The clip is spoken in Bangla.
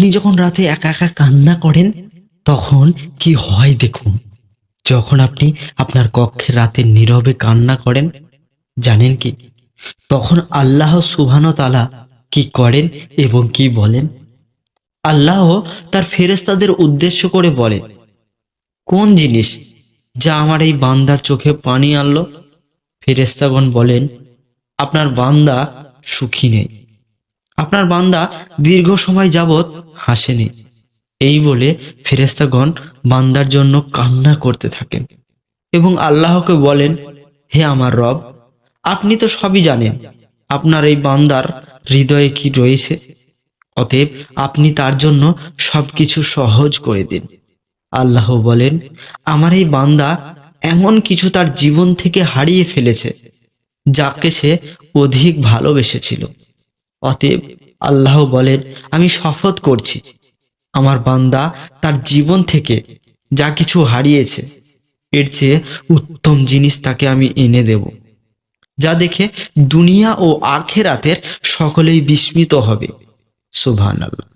আপনি যখন রাতে একা একা কান্না করেন, তখন কি হয় দেখুন? যখন আপনি আপনার কক্ষে রাতে নীরবে কান্না করেন, জানেন কি? তখন আল্লাহ সুবহান তালা কি করেন এবং কি বলেন? আল্লাহ তার ফেরেস্তাদের উদ্দেশ্য করে বলে, কোন জিনিস যা আমার এই বান্দার চোখে পানি আনলো? ফেরেস্তাগণ বলেন, আপনার বান্দা সুখী নেই। আপনার বান্দা দীর্ঘ সময় যাবৎ হাসেনি। এই বলে ফেরেস্তাগণ বান্দার জন্য কান্না করতে থাকেন এবং আল্লাহকে বলেন, হে আমার রব, আপনি তো সবই জানেন, আপনার এই বান্দার হৃদয়ে কি রয়েছে? অতএব আপনি তার জন্য সবকিছু সহজ করে দিন। আল্লাহ বলেন, আমার এই বান্দা এমন কিছু তার জীবন থেকে হারিয়ে ফেলেছে, যাকে সে অধিক ভালোবেসেছিল। অতএব আল্লাহ বলেন, আমি শপথ করছি, আমার বান্দা তার জীবন থেকে যা কিছু হারিয়েছে, এর চেয়ে উত্তম জিনিস তাকে আমি এনে দেব, যা দেখে দুনিয়া ও আখেরাতের সকলেই বিস্মিত হবে। সুবহান আল্লাহ